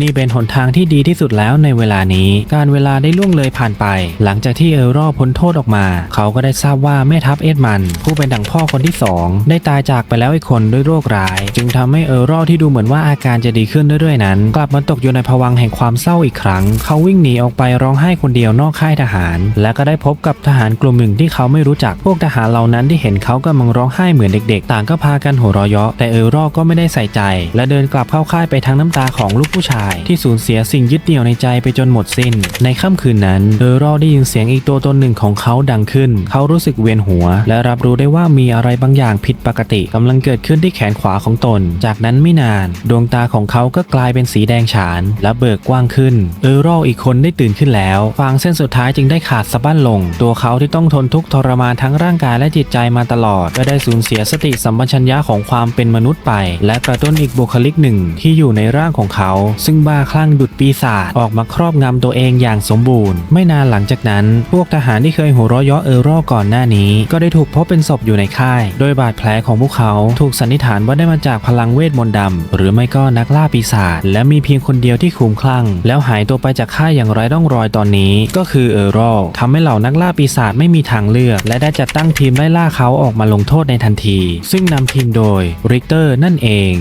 นี่เป็นหนทางที่ดีที่สุดแล้วในเวลานี้ การเวลาได้ล่วงเลยผ่านไป หลังจากที่เอลรอพ้นโทษออกมา เขาก็ได้ทราบว่าแม่ทัพเอ็ดมัน ผู้เป็นดังพ่อคนที่สองได้ตายจากไปแล้วอีกคนด้วยโรคร้าย จึงทำให้เอลรอที่ดูเหมือนว่าอาการจะดีขึ้นเรื่อยๆนั้น กลับมาตกอยู่ในภวังแห่งความเศร้าอีกครั้ง เขาวิ่งหนีออกไปร้องไห้คนเดียวนอกค่ายทหาร และก็ได้พบกับทหารกลุ่มหนึ่งที่เขาไม่รู้จักพวกทหารเหล่านั้นที่เห็นเขากำลังร้องไห้เหมือนเด็ก ๆ ต่างก็พากันหัวเราะเยาะแต่เอลรอก็ไม่ได้ใส่ใจ และเดินกลับเข้าค่ายไปทั้งน้ำตาของลูกผู้ชายที่สูญเสียสิ่งยึดเหนี่ยวในใจไปจนหมดสิ้น ในค่ำคืนนั้นเอลรอได้ยินเสียงอีกตัวตนหนึ่งของเขาดังขึ้น เขารู้สึกเวียนหัว และรับรู้ได้ว่ามีอะไรบางอย่างผิดปกติกำลังเกิดขึ้นที่แขนขวาของตน จากนั้นไม่นาน ดวงตาของเขาก็กลายเป็นสีแดงฉาน และเบิกกว้างขึ้นเอลรออีกคนได้ตื่นขึ้นแล้วฟางเส้นสุดท้ายจึงได้ขาดสะบั้นลง ตัวเขาที่ต้องทนทุกข์ทรมานทั้งร่างกายและจิตใจมาตลอด ก็ได้สูญเสียสติสัมปชัญญะของความเป็นมนุษย์ไป และกระตุ้นอีกบุคลิกหนึ่งที่อยู่ในร่างของเขาซึ่งบ้าคลั่งดุดปีศาจออกมาครอบงำตัวเองอย่างสมบูรณ์ ไม่นานหลังจากนั้น พวกทหารที่เคยหัวเราะเยาะเออรอก่อนหน้านี้ ก็ได้ถูกพบเป็นศพอยู่ในค่าย โดยบาดแผลของพวกเขาถูกสันนิษฐานว่าได้มาจากพลังเวทมนต์ดำหรือไม่ก็นักล่าปีศาจและมีเพียงคนเดียวที่คุ้มคลั่ง แล้วหายตัวไปจากค่ายอย่างไร้ร่องรอยตอนนี้ ก็คือเออรอทำให้เหล่านักล่าปีศาจไม่มีทางเลือก และได้จัดตั้งทีมไล่ล่าเขาออกมาลงโทษในทันที ซึ่งนำทีมโดยริกเตอร์นั่นเอง